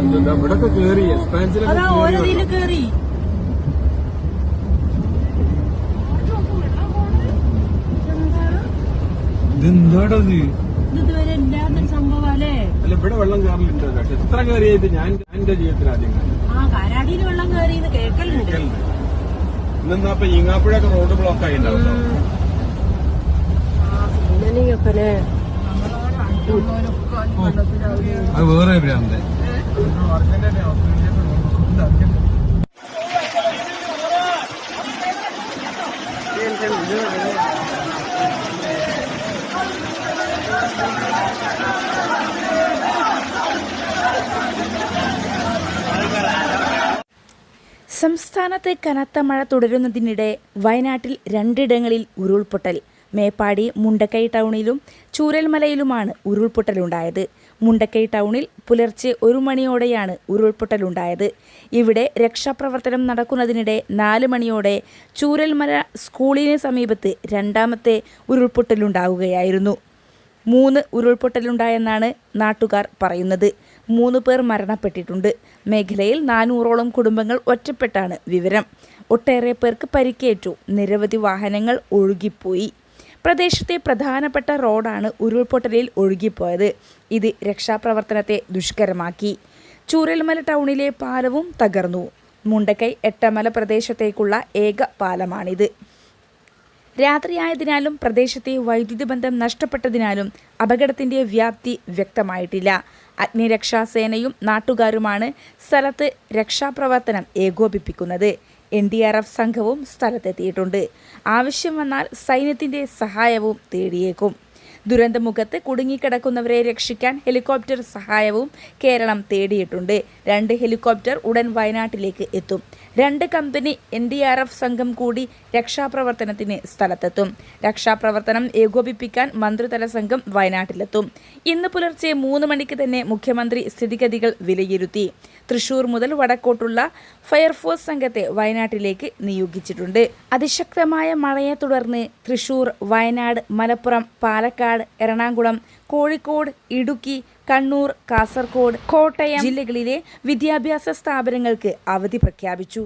ഇവിടൊക്കെ കേറി എക്സ്പാൻസിലൊക്കെ അതാ കേറി ഇതെന്താടത് ഇതുവരെ ഇല്ലാത്തൊരു സംഭവല്ലേ അല്ല ഇവിടെ വെള്ളം കയറലുണ്ട് പക്ഷെ എത്ര കയറിയായിട്ട് ഞാൻ ഞാൻ എന്റെ ജീവിതത്തിൽ ആദ്യം ആ കാരാടിയിൽ വെള്ളം കയറിയെന്ന് കേക്കലുണ്ട് ഇന്നെന്നാ ഇപ്പൊ ഈങ്ങാപ്പുഴയൊക്കെ റോഡ് ബ്ലോക്ക് ആയിട്ടുണ്ടാവും. അത് വേറെ ഭ്രാന്ത് സംസ്ഥാനത്ത് കനത്ത മഴ തുടരുന്നതിനിടെ വയനാട്ടിൽ രണ്ടിടങ്ങളിൽ ഉരുൾപൊട്ടൽ. മേപ്പാടി മുണ്ടക്കൈ ടൗണിലും ചൂരൽമലയിലുമാണ് ഉരുൾപൊട്ടലുണ്ടായത്. മുണ്ടക്കൈ ടൗണിൽ പുലർച്ചെ ഒരു മണിയോടെയാണ് ഉരുൾപൊട്ടലുണ്ടായത്. ഇവിടെ രക്ഷാപ്രവർത്തനം നടക്കുന്നതിനിടെ നാല് മണിയോടെ ചൂരൽമല സ്കൂളിന് സമീപത്ത് രണ്ടാമത്തെ ഉരുൾപൊട്ടലുണ്ടാവുകയായിരുന്നു. മൂന്ന് ഉരുൾപൊട്ടലുണ്ടായെന്നാണ് നാട്ടുകാർ പറയുന്നത്. മൂന്ന് പേർ മരണപ്പെട്ടിട്ടുണ്ട്. മേഖലയിൽ നാനൂറോളം കുടുംബങ്ങൾ ഒറ്റപ്പെട്ടാണ് വിവരം. ഒട്ടേറെ പേർക്ക് പരിക്കേറ്റു. നിരവധി വാഹനങ്ങൾ ഒഴുകിപ്പോയി. പ്രദേശത്തെ പ്രധാനപ്പെട്ട റോഡാണ് ഉരുൾപൊട്ടലിൽ ഒഴുകിപ്പോയത്. ഇത് രക്ഷാപ്രവർത്തനത്തെ ദുഷ്കരമാക്കി. ചൂരൽമല ടൗണിലെ പാലവും തകർന്നു. മുണ്ടക്കൈ എട്ടമല പ്രദേശത്തേക്കുള്ള ഏക പാലമാണിത്. രാത്രിയായതിനാലും പ്രദേശത്തെ വൈദ്യുതി ബന്ധം നഷ്ടപ്പെട്ടതിനാലും അപകടത്തിന്റെ വ്യാപ്തി വ്യക്തമായിട്ടില്ല. അഗ്നിരക്ഷാസേനയും നാട്ടുകാരുമാണ് സ്ഥലത്ത് രക്ഷാപ്രവർത്തനം ഏകോപിപ്പിക്കുന്നത്. എൻ ഡി ആർ എഫ് സംഘവും സ്ഥലത്തെത്തിയിട്ടുണ്ട്. ആവശ്യം വന്നാൽ സൈന്യത്തിന്റെ സഹായവും തേടിയേക്കും. ദുരന്തമുഖത്ത് കുടുങ്ങിക്കിടക്കുന്നവരെ രക്ഷിക്കാൻ ഹെലികോപ്റ്റർ സഹായവും കേരളം തേടിയിട്ടുണ്ട്. രണ്ട് ഹെലികോപ്റ്റർ ഉടൻ വയനാട്ടിലേക്ക് എത്തും. രണ്ട് company N D R F സംഘം കൂടി രക്ഷാപ്രവർത്തനത്തിന് സ്ഥലത്തെത്തും. രക്ഷാപ്രവർത്തനം ഏകോപിപ്പിക്കാൻ മന്ത്രിതല സംഘം വയനാട്ടിലെത്തും. ഇന്ന് പുലർച്ചെ മൂന്ന് മണിക്ക് തന്നെ മുഖ്യമന്ത്രി സ്ഥിതിഗതികൾ വിലയിരുത്തി. തൃശൂർ മുതൽ വടക്കോട്ടുള്ള ഫയർഫോഴ്സ് സംഘത്തെ വയനാട്ടിലേക്ക് നിയോഗിച്ചിട്ടുണ്ട്. അതിശക്തമായ മഴയെ തുടർന്ന് തൃശൂർ വയനാട് മലപ്പുറം പാലക്കാട് എറണാകുളം കോഴിക്കോട് ഇടുക്കി കണ്ണൂർ കാസർഗോഡ് കോട്ടയം ജില്ലകളിലെ വിദ്യാഭ്യാസ സ്ഥാപനങ്ങൾക്ക് അവധി പ്രഖ്യാപിച്ചു.